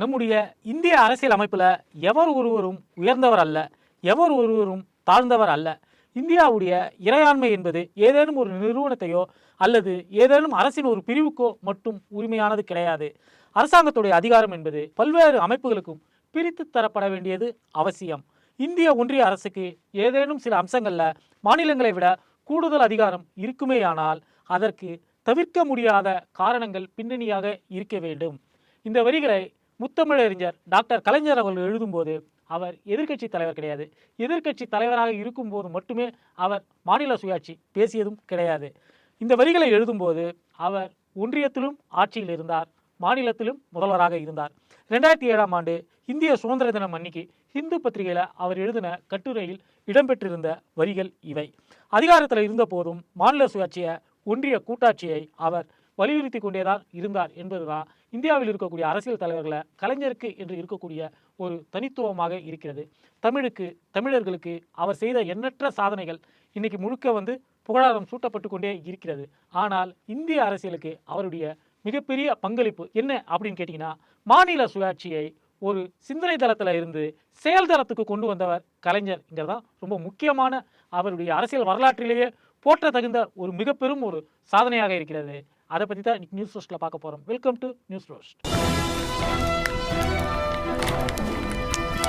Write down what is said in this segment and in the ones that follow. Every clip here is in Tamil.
நம்முடைய இந்திய அரசியல் அமைப்பில் எவர் ஒருவரும் உயர்ந்தவர் அல்ல எவர் ஒருவரும் தாழ்ந்தவர் அல்ல. இந்தியாவுடைய இறையாண்மை என்பது ஏதேனும் ஒரு நிறுவனத்தையோ அல்லது ஏதேனும் அரசின் ஒரு பிரிவுக்கோ மட்டும் உரிமையானது கிடையாது. அரசாங்கத்துடைய அதிகாரம் என்பது பல்வேறு அமைப்புகளுக்கும் பிரித்து தரப்பட வேண்டியது அவசியம். இந்திய ஒன்றிய அரசுக்கு ஏதேனும் சில அம்சங்களில் மாநிலங்களை விட கூடுதல் அதிகாரம் இருக்குமேயானால் அதற்கு தவிர்க்க முடியாத காரணங்கள் பின்னணியாக இருக்க வேண்டும். இந்த வரிகளை முத்தமிழறிஞர் டாக்டர் கலைஞர் அவர்கள் எழுதும்போது அவர் எதிர்க்கட்சி தலைவர் கிடையாது. எதிர்க்கட்சி தலைவராக இருக்கும்போது மட்டுமே அவர் மாநில சுயாட்சி பேசியதும் கிடையாது. இந்த வரிகளை எழுதும்போது அவர் ஒன்றியத்திலும் ஆட்சியில் இருந்தார் மாநிலத்திலும் முதல்வராக இருந்தார். ரெண்டாயிரத்தி ஏழாம் ஆண்டு இந்திய சுதந்திர தினம் அன்னைக்கு ஹிந்து பத்திரிகையில் அவர் எழுதின கட்டுரையில் இடம்பெற்றிருந்த வரிகள் இவை. அதிகாரத்தில் இருந்த போதும் மாநில சுயாட்சியை ஒன்றிய கூட்டாட்சியை அவர் வலியுறுத்தி கொண்டேதான் இருந்தார் என்பதுதான் இந்தியாவில் இருக்கக்கூடிய அரசியல் தலைவர்களை கலைஞருக்கு என்று இருக்கக்கூடிய ஒரு தனித்துவமாக இருக்கிறது. தமிழுக்கு தமிழர்களுக்கு அவர் செய்த எண்ணற்ற சாதனைகள் இன்னைக்கு முழுக்க வந்து புகழாரம் சூட்டப்பட்டு கொண்டே இருக்கிறது. ஆனால் இந்திய அரசியலுக்கு அவருடைய மிகப்பெரிய பங்களிப்பு என்ன அப்படின்னு கேட்டிங்கன்னா மாநில சுயாட்சியை ஒரு சிந்தனை தளத்தில் இருந்து செயல் தளத்துக்கு கொண்டு வந்தவர் கலைஞர்ங்கிறதான் ரொம்ப முக்கியமான அவருடைய அரசியல் வரலாற்றிலேயே போற்ற தகுந்த ஒரு மிக பெரும் ஒரு சாதனையாக இருக்கிறது. அதை பற்றி தான் இன்னைக்கு நியூஸ் ரோஸ்ட்டில் பார்க்க போகிறோம் welcome to news roast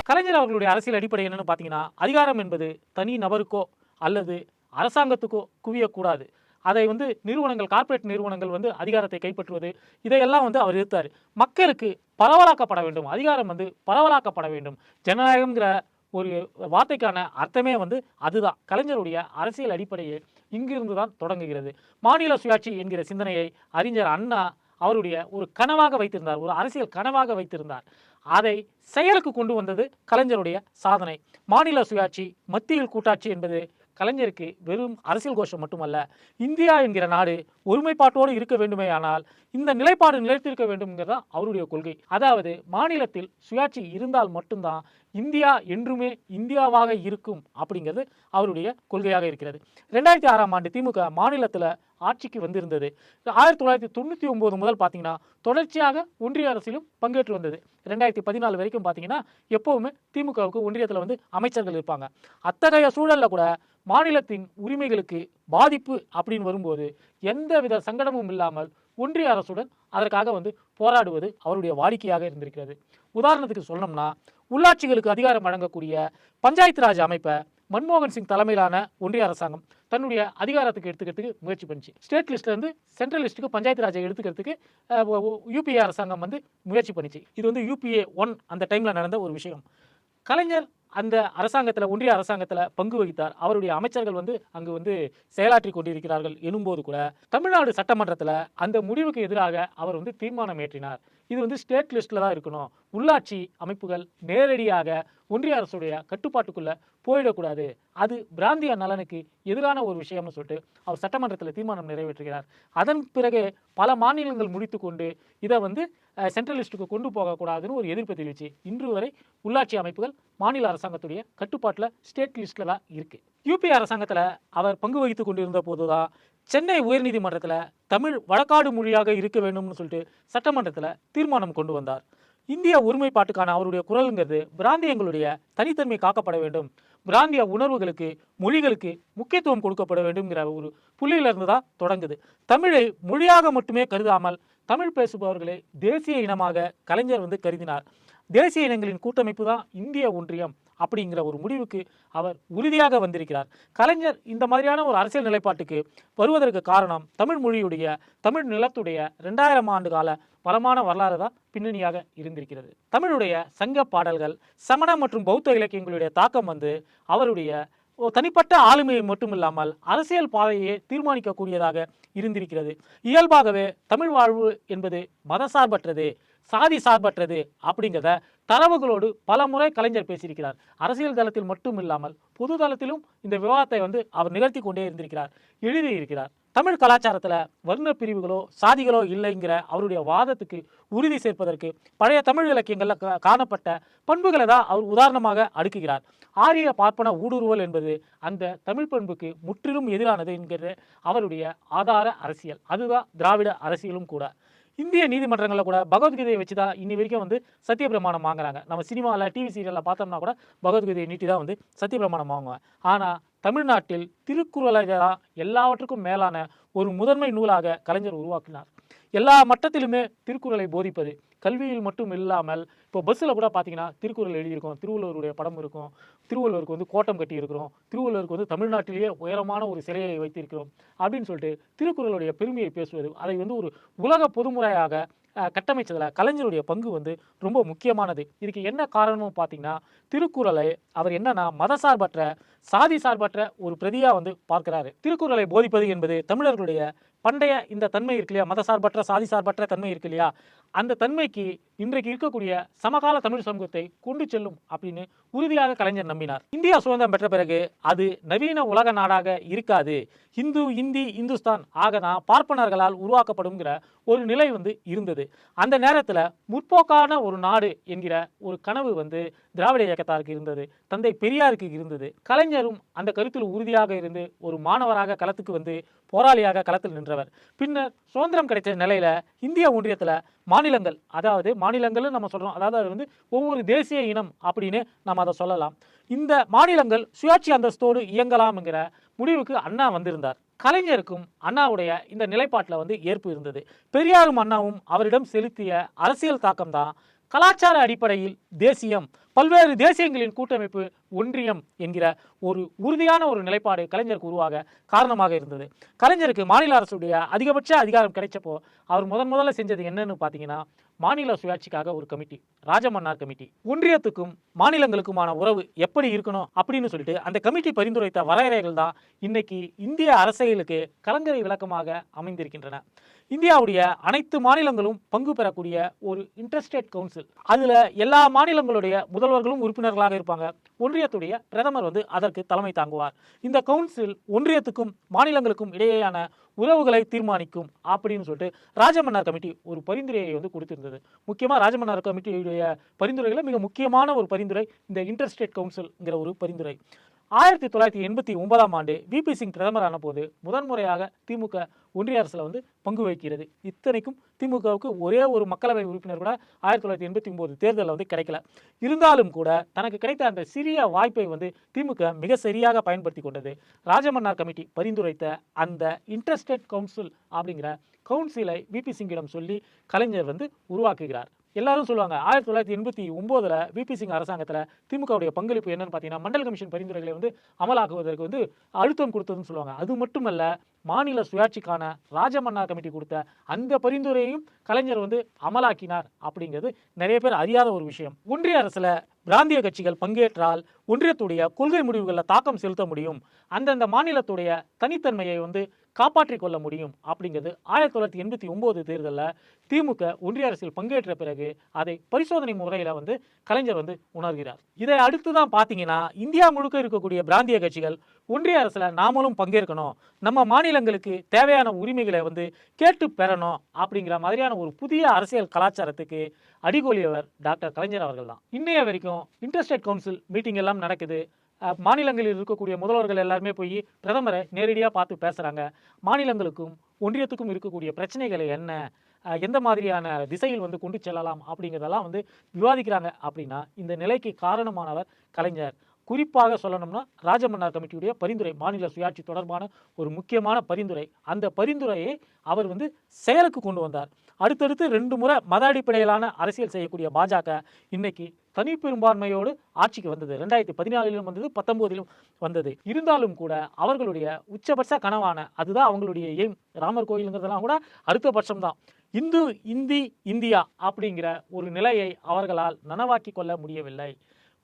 Kalaignar அவர்களுடைய அரசியல் அடிப்படை என்னன்னு பார்த்தீங்கன்னா அதிகாரம் என்பது தனி நபருக்கோ அல்லது அரசாங்கத்துக்கோ குவியக்கூடாது. அதை வந்து நிறுவனங்கள் கார்ப்பரேட் நிறுவனங்கள் வந்து அதிகாரத்தை கைப்பற்றுவது இதையெல்லாம் வந்து அவர் இருத்தார் மக்களுக்கு பரவலாக்கப்பட வேண்டும். அதிகாரம் வந்து பரவலாக்கப்பட வேண்டும். ஜனநாயகம்ங்கிற ஒரு வார்த்தைக்கான அர்த்தமே வந்து அதுதான். கலைஞருடைய அரசியல் அடிப்படையை இங்கிருந்து தான் தொடங்குகிறது. மாநில சுயாட்சி என்கிற சிந்தனையை அறிஞர் அண்ணா அவருடைய ஒரு கனவாக வைத்திருந்தார். ஒரு அரசியல் கனவாக வைத்திருந்தார். அதை செயலுக்கு கொண்டு வந்தது கலைஞருடைய சாதனை. மாநில சுயாட்சி மத்தியில் கூட்டாட்சி என்பது கலைஞருக்கு வெறும் அரசியல் கோஷம் மட்டுமல்ல இந்தியா என்கிற நாடு ஒருமைப்பாட்டோடு இருக்க வேண்டுமே ஆனால் இந்த நிலைப்பாடு நிலைத்திருக்க வேண்டும்ங்கிறதா அவருடைய கொள்கை. அதாவது மாநிலத்தில் சுயாட்சி இருந்தால் மட்டும்தான் இந்தியா என்றுமே இந்தியாவாக இருக்கும் அப்படிங்கிறது அவருடைய கொள்கையாக இருக்கிறது. ரெண்டாயிரத்தி ஆறாம் ஆண்டு திமுக மாநிலத்தில் ஆட்சிக்கு வந்திருந்தது. ஆயிரத்தி தொள்ளாயிரத்தி தொண்ணூற்றி ஒம்பது முதல் பார்த்தீங்கன்னா தொடர்ச்சியாக ஒன்றிய அரசிலும் பங்கேற்று வந்தது. ரெண்டாயிரத்தி பதினாலு வரைக்கும் பார்த்தீங்கன்னா எப்போவுமே திமுகவுக்கு ஒன்றியத்தில் வந்து அமைச்சர்கள் இருப்பாங்க. அத்தகைய சூழலில் கூட மாநிலத்தின் உரிமைகளுக்கு பாதிப்பு அப்படின்னு வரும்போது எந்தவித சங்கடமும் இல்லாமல் ஒன்றிய அரசுடன் அதற்காக வந்து போராடுவது அவருடைய வாடிக்கையாக இருந்திருக்கிறது. உதாரணத்துக்கு சொன்னோம்னா உள்ளாட்சிகளுக்கு அதிகாரம் வழங்கக்கூடிய பஞ்சாயத்து ராஜ் அமைப்பை மன்மோகன் சிங் தலைமையிலான ஒன்றிய அரசாங்கம் தன்னுடைய அதிகாரத்துக்கு எடுத்துக்கிறதுக்கு முயற்சி பண்ணிச்சு. ஸ்டேட் லிஸ்ட்லேருந்து சென்ட்ரல் லிஸ்ட்டுக்கு பஞ்சாயத்து ராஜை எடுத்துக்கிறதுக்கு யூபிஏ அரசாங்கம் வந்து முயற்சி பண்ணிச்சு. இது வந்து யூபிஏ ஒன் அந்த டைமில் நடந்த ஒரு விஷயம். கலைஞர் அந்த அரசாங்கத்தில் ஒன்றிய அரசாங்கத்தில் பங்கு வகித்தார். அவருடைய அமைச்சர்கள் வந்து அங்கு வந்து செயலாற்றி கொண்டிருக்கிறார்கள் எனும்போது கூட தமிழ்நாடு சட்டமன்றத்தில் அந்த முடிவுக்கு எதிராக அவர் வந்து தீர்மானம் ஏற்றினார். இது வந்து ஸ்டேட் லிஸ்ட்டில் தான் இருக்கணும். உள்ளாட்சி அமைப்புகள் நேரடியாக ஒன்றிய அரசுடைய கட்டுப்பாட்டுக்குள்ளே போயிடக்கூடாது. அது பிராந்திய நலனுக்கு எதிரான ஒரு விஷயம்னு சொல்லிட்டு அவர் சட்டமன்றத்தில் தீர்மானம் நிறைவேற்றுகிறார். அதன் பிறகு பல மாநிலங்கள் முடித்து கொண்டு இதை வந்து சென்ட்ரலிஸ்ட்டுக்கு கொண்டு போகக்கூடாதுன்னு ஒரு எதிர்ப்பு தெரிவிச்சு இன்று வரை உள்ளாட்சி அமைப்புகள் மாநில அரசாங்கத்துடைய கட்டுப்பாட்டில் ஸ்டேட் லிஸ்ட்டில் தான் இருக்குது யூபி அரசாங்கத்தில் அவர் பங்கு வகித்து கொண்டிருந்த போது தான் சென்னை உயர்நீதிமன்றத்தில் தமிழ் வழக்காடு மொழியாக இருக்க வேண்டும்னு சொல்லிட்டு சட்டமன்றத்தில் தீர்மானம் கொண்டு வந்தார். இந்திய ஒருமைப்பாட்டுக்கான அவருடைய குரலுங்கிறது பிராந்தியங்களுடைய தனித்தன்மை காக்கப்பட வேண்டும். பிராந்திய உணர்வுகளுக்கு மொழிகளுக்கு முக்கியத்துவம் கொடுக்கப்பட வேண்டும்ங்கிற ஒரு புள்ளியிலிருந்து தான் தொடங்குது. தமிழை மொழியாக மட்டுமே கருதாமல் தமிழ் பேசுபவர்களை தேசிய இனமாக கலைஞர் வந்து கருதினார். தேசிய இனங்களின் கூட்டமைப்பு தான் இந்திய ஒன்றியம். அப்படிங்கிற ஒரு முடிவுக்கு அவர் உறுதியாக வந்திருக்கிறார். கலைஞர் இந்த மாதிரியான ஒரு அரசியல் நிலைப்பாட்டுக்கு வருவதற்கு காரணம் தமிழ் மொழியுடைய தமிழ் நிலத்துடைய ரெண்டாயிரம் ஆண்டு கால பலமான வரலாறு தான் பின்னணியாக இருந்திருக்கிறது. தமிழுடைய சங்க பாடல்கள் சமண மற்றும் பௌத்த இலக்கியங்களுடைய தாக்கம் வந்து அவருடைய தனிப்பட்ட ஆளுமையை மட்டும் இல்லாமல் அரசியல் பாதையை தீர்மானிக்கக்கூடியதாக இருந்திருக்கிறது. இயல்பாகவே தமிழ் வாழ்வு என்பது மதசார்பற்றது. சாதி சார்பற்றது அப்படிங்கிறத தரவுகளோடு பல முறை கலைஞர் பேசியிருக்கிறார். அரசியல் தளத்தில் மட்டும் இல்லாமல் பொது தளத்திலும் இந்த விவாதத்தை வந்து அவர் நிகழ்த்தி கொண்டே இருந்திருக்கிறார் எழுதியிருக்கிறார். தமிழ் கலாச்சாரத்தில் வர்ண பிரிவுகளோ சாதிகளோ இல்லைங்கிற அவருடைய வாதத்துக்கு உறுதி சேர்ப்பதற்கு பழைய தமிழ் இலக்கியங்களில் கா- காணப்பட்ட பண்புகளை தான் அவர் உதாரணமாக அடுக்குகிறார். ஆரிய பார்ப்பன ஊடுருவல் என்பது அந்த தமிழ் பண்புக்கு முற்றிலும் எதிரானது என்கிற அவருடைய ஆதார அரசியல். அதுதான் திராவிட அரசியலும் கூட. இந்திய நீதிமன்றங்களில் கூட பகவத்கீதையை வச்சு தான் இன்னி வரைக்கும் வந்து சத்தியப்பிரமாணம் வாங்குறாங்க. நம்ம சினிமாவில் டிவி சீரியலில் பார்த்தோம்னா கூட பகவத்கீதையை நீட்டி தான் வந்து சத்தியப்பிரமாணம் வாங்குவாங்க. ஆனால் தமிழ்நாட்டில் திருக்குறளை தான் எல்லாவற்றுக்கும் மேலான ஒரு முதன்மை நூலாக கலைஞர் உருவாக்கினார். எல்லா மட்டத்திலுமே திருக்குறளை போதிப்பது. கல்வியில் மட்டும் இல்லாமல் இப்போ பஸ்ஸில் கூட பார்த்தீங்கன்னா திருக்குறள் எழுதியிருக்கோம். திருவள்ளுவருடைய படம் இருக்கும். திருவள்ளுவருக்கு வந்து கோட்டம் கட்டியிருக்கிறோம். திருவள்ளுவருக்கு வந்து தமிழ்நாட்டிலேயே உயரமான ஒரு சிலையை வைத்திருக்கிறோம். அப்படின்னு சொல்லிட்டு திருக்குறளுடைய பெருமையை பேசுவது அதை வந்து ஒரு உலக பொதுமுறையாக கட்டமைச்சதில் கலைஞருடைய பங்கு வந்து ரொம்ப முக்கியமானது. இதுக்கு என்ன காரணம்னு பார்த்தீங்கன்னா திருக்குறளை அவர் என்னன்னா மதசார்பற்ற சாதி சார்பற்ற ஒரு பிரதியா வந்து பார்க்கிறாரு. திருக்குறளை போதிப்பது என்பது தமிழர்களுடைய பண்டைய இந்த தன்மை இருக்கு இல்லையா? மதசார்பற்ற சாதி சார்பற்ற தன்மை இருக்கு இல்லையா? அந்த தன்மைக்கு இன்றைக்கு இருக்கக்கூடிய சமகால தமிழ் சமூகத்தை கொண்டு செல்லும் அப்படின்னு உறுதியாக கலைஞர் நம்பினார். இந்தியா சுதந்திரம் பெற்ற பிறகு அது நவீன உலக நாடாக இருக்காது. இந்து இந்தி இந்துஸ்தான் ஆகனா பார்ப்பனர்களால் உருவாக்கப்படுங்கிற ஒரு நிலை வந்து இருந்தது. அந்த நேரத்தில் முற்போக்கான ஒரு நாடு என்கிற ஒரு கனவு வந்து திராவிட இயக்கத்தாருக்கு இருந்தது. தந்தை பெரியாருக்கு இருந்தது. கலைஞர் கலைஞரும் அந்த கருத்தில் உறுதியாக இருந்து ஒரு மாணவராக களத்துக்கு வந்து போராளியாக களத்தில் நின்றவர். பின்னர் சுதந்திரம் கிடைச்ச நிலையில இந்திய ஒன்றியத்தில் மாநிலங்கள் அதாவது மாநிலங்கள்னு நம்ம சொல்றோம். அதாவது அது வந்து ஒவ்வொரு தேசிய இனம் அப்படின்னு நம்ம அதை சொல்லலாம். இந்த மாநிலங்கள் சுயாட்சி அந்தஸ்தோடு இயங்கலாம்ங்கிற முடிவுக்கு அண்ணா வந்திருந்தார். கலைஞருக்கும் அண்ணாவுடைய இந்த நிலைப்பாட்டில் வந்து ஏற்பு இருந்தது. பெரியாரும் அண்ணாவும் அவரிடம் செலுத்திய அரசியல் தாக்கம் தான் கலாச்சார அடிப்படையில் தேசியம் பல்வேறு தேசியங்களின் கூட்டமைப்பு ஒன்றியம் என்கிற ஒரு உறுதியான ஒரு நிலைப்பாடு கலைஞருக்கு உருவாக காரணமாக இருந்தது. கலைஞருக்கு மாநில அரசுடைய அதிகபட்ச அதிகாரம் கிடைச்சப்போ அவர் முதன் முதல்ல செஞ்சது என்னன்னு பார்த்தீங்கன்னா மாநில சுயாட்சிக்காக ஒரு கமிட்டி ராஜமன்னார் கமிட்டி. ஒன்றியத்துக்கும் மாநிலங்களுக்குமான உறவு எப்படி இருக்கணும் அப்படின்னு சொல்லிட்டு அந்த கமிட்டி பரிந்துரைத்த வரையறைகள் தான் இன்னைக்கு இந்திய அரசியலுக்கு கலங்கரை விளக்கமாக அமைந்திருக்கின்றன. இந்தியாவுடைய அனைத்து மாநிலங்களும் பங்கு பெறக்கூடிய ஒரு இன்டர்ஸ்டேட் கவுன்சில் அதுல எல்லா மாநிலங்களுடைய முதல்வர்களும் உறுப்பினர்களாக இருப்பாங்க. ஒன்றியத்துடைய பிரதமர் வந்து அதற்கு தலைமை தாங்குவார். இந்த கவுன்சில் ஒன்றியத்துக்கும் மாநிலங்களுக்கும் இடையேயான உறவுகளை தீர்மானிக்கும் அப்படின்னு சொல்லிட்டு ராஜமன்னார் கமிட்டி ஒரு பரிந்துரையை வந்து கொடுத்திருந்தது. முக்கியமாக ராஜமன்னார் கமிட்டியுடைய பரிந்துரைகளில் மிக முக்கியமான ஒரு பரிந்துரை இந்த இன்டர்ஸ்டேட் கவுன்சில்ங்கிற ஒரு பரிந்துரை. ஆயிரத்தி தொள்ளாயிரத்தி எண்பத்தி ஒன்பதாம் ஆண்டு விபி சிங் பிரதமரான போது முதன்முறையாக திமுக ஒன்றிய அரசில் வந்து பங்கு வகிக்கிறது. இத்தனைக்கும் திமுகவுக்கு ஒரே ஒரு மக்களவை உறுப்பினர் கூட ஆயிரத்தி தொள்ளாயிரத்தி எண்பத்தி ஒன்பது தேர்தலில் வந்து கிடைக்கல. இருந்தாலும் கூட தனக்கு கிடைத்த அந்த சிறிய வாய்ப்பை வந்து திமுக மிக சரியாக பயன்படுத்தி கொண்டது. ராஜமன்னார் கமிட்டி பரிந்துரைத்த அந்த இன்டர்ஸ்டேட் கவுன்சில் அப்படிங்கிற கவுன்சிலை விபி சிங்கிடம் சொல்லி கலைஞர் வந்து உருவாக்குகிறார். எல்லாரும் சொல்லுவாங்க ஆயிரத்தி தொள்ளாயிரத்தி எண்பத்தி ஒம்போதில் விபி சிங் அரசாங்கத்தில் திமுகவுடைய பங்களிப்பு என்னன்னு பார்த்தீங்கன்னா மண்டல் கமிஷன் பரிந்துரைகளை வந்து அமலாக்குவதற்கு வந்து அழுத்தம் கொடுத்ததுன்னு சொல்லுவாங்க. அது மட்டுமல்ல மாநில சுயாட்சிக்கான ராஜமன்னார் கமிட்டி கொடுத்த அந்த பரிந்துரையையும் கலைஞர் வந்து அமலாக்கினார் அப்படிங்கிறது நிறைய பேர் அறியாத ஒரு விஷயம். ஒன்றிய அரசில் பிராந்திய கட்சிகள் பங்கேற்றால் ஒன்றியத்துடைய கொள்கை முடிவுகளில் தாக்கம் செலுத்த முடியும். அந்தந்த மாநிலத்துடைய தனித்தன்மையை வந்து காப்பாற்றிக் கொள்ள முடியும் அப்படிங்கிறது ஆயிரத்தி தொள்ளாயிரத்தி எண்பத்தி ஒன்பது தேர்தலில் திமுக ஒன்றிய அரசில் பங்கேற்ற பிறகு அதை பரிசோதனை முறையில் வந்து கலைஞர் வந்து உணர்கிறார். இதை அடுத்து தான் பார்த்தீங்கன்னா இந்தியா முழுக்க இருக்கக்கூடிய பிராந்திய கட்சிகள் ஒன்றிய அரசில் நாமளும் பங்கேற்கணும். நம்ம மாநிலங்களுக்கு தேவையான உரிமைகளை வந்து கேட்டு பெறணும் அப்படிங்கிற மாதிரியான ஒரு புதிய அரசியல் கலாச்சாரத்துக்கு அடிகோலியவர் டாக்டர் கலைஞர் அவர்கள் தான் இன்றைய வரைக்கும் இன்டர்ஸ்டேட் கவுன்சில் மீட்டிங் எல்லாம் நடக்குது. மாநிலங்களில் இருக்கக்கூடிய முதல்வர்கள் எல்லாருமே போய் பிரதமரை நேரடியாக பார்த்து பேசுகிறாங்க மாநிலங்களுக்கும் ஒன்றியத்துக்கும் இருக்கக்கூடிய பிரச்சனைகளை என்ன? எந்த மாதிரியான திசையில் வந்து கொண்டு செல்லலாம் அப்படிங்கிறதெல்லாம் வந்து விவாதிக்கிறாங்க அப்படின்னா இந்த நிலைக்கு காரணமானவர் கலைஞர். குறிப்பாக சொல்லணும்னா ராஜமன்னார் கமிட்டியுடைய பரிந்துரை மாநில சுயாட்சி தொடர்பான ஒரு முக்கியமான பரிந்துரை. அந்த பரிந்துரையை அவர் வந்து செயலுக்கு கொண்டு வந்தார். அடுத்தடுத்து ரெண்டு முறை மத அடிப்படையிலான அரசியல் செய்யக்கூடிய பாஜக இன்னைக்கு தனி பெரும்பான்மையோடு ஆட்சிக்கு வந்தது. ரெண்டாயிரத்தி பதினாலிலும் வந்தது பத்தொம்போதிலும் வந்தது. இருந்தாலும் கூட அவர்களுடைய உச்சபட்ச கனவான அதுதான் அவங்களுடைய எய்ம். ராமர் கோயிலுங்கிறதெல்லாம் கூட அடுத்த பட்சம்தான். இந்து இந்தி இந்தியா அப்படிங்கிற ஒரு நிலையை அவர்களால் நனவாக்கி கொள்ள முடியவில்லை.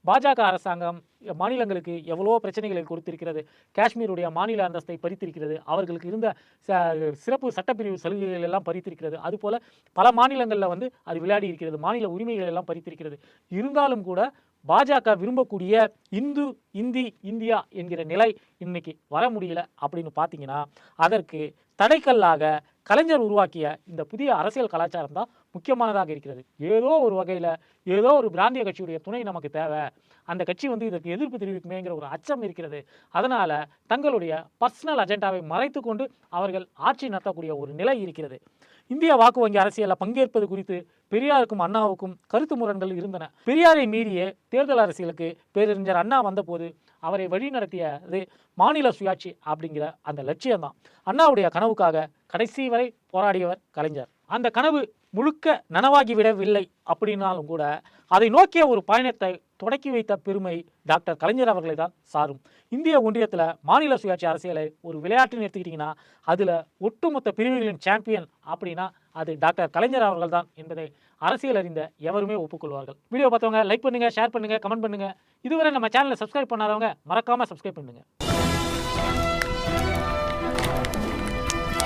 பாஜக அரசாங்கம் மாநிலங்களுக்கு எவ்வளவோ பிரச்சனைகளை கொடுத்திருக்கிறது. காஷ்மீருடைய மாநில அந்தஸ்தை பறித்திருக்கிறது. அவர்களுக்கு இருந்த ச- சிறப்பு சட்டப்பிரிவு சலுகைகள் எல்லாம் பறித்திருக்கிறது. அதுபோல பல மாநிலங்களில் வந்து அது விளையாடி இருக்கிறது. மாநில உரிமைகள் எல்லாம் பறித்திருக்கிறது. இருந்தாலும் கூட பாஜக விரும்பக்கூடிய இந்து இந்தி இந்தியா என்கிற நிலை இன்னைக்கு வர முடியல அப்படின்னு பார்த்தீங்கன்னா அதற்கு தடைக்கல்லாக கலைஞர் உருவாக்கிய இந்த புதிய அரசியல் கலாச்சாரம் தான் முக்கியமானதாக இருக்கிறது. ஏதோ ஒரு வகையில் ஏதோ ஒரு பிராந்திய கட்சியுடைய துணை நமக்கு தேவை. அந்த கட்சி வந்து இதற்கு எதிர்ப்பு தெரிவிக்குமேங்கிற ஒரு அச்சம் இருக்கிறது. அதனால் தங்களுடைய பர்சனல் அஜெண்டாவை மறைத்து கொண்டு அவர்கள் ஆட்சி நடத்தக்கூடிய ஒரு நிலை இருக்கிறது. இந்திய வாக்கு வங்கி அரசியலில் பங்கேற்பது குறித்து பெரியாருக்கும் அண்ணாவுக்கும் கருத்து முரண்கள் இருந்தன. பெரியாரை மீறிய தேர்தல் அரசியலுக்கு பேரறிஞர் அண்ணா வந்தபோது அவரை வழிநடத்தியது மாநில சுயாட்சி அப்படிங்கிற அந்த லட்சியம்தான். அண்ணாவுடைய கனவுக்காக கடைசி வரை போராடியவர் கலைஞர். அந்த கனவு முழுக்க நனவாகிவிடவில்லை அப்படின்னாலும் கூட அதை நோக்கிய ஒரு பயணத்தை தொடக்கி வைத்த பெருமை டாக்டர் கலைஞர் அவர்களை தான் சாரும். இந்திய ஒன்றியத்தில் மாநில சுயாட்சி அரசியலை ஒரு விளையாட்டுன்னு எடுத்துக்கிட்டிங்கன்னா அதில் ஒட்டுமொத்த பிரிவுகளின் சாம்பியன் அப்படின்னா அது டாக்டர் கலைஞர் அவர்கள் தான் என்பதை அரசியல் அறிந்த எவருமே ஒப்புக்கொள்வார்கள். வீடியோ பார்த்தவங்க லைக் பண்ணுங்கள் ஷேர் பண்ணுங்கள் கமெண்ட் பண்ணுங்கள் இதுவரை நம்ம சேனலை சப்ஸ்கிரைப் பண்ணாதவங்க மறக்காமல் சப்ஸ்கிரைப் பண்ணுங்கள்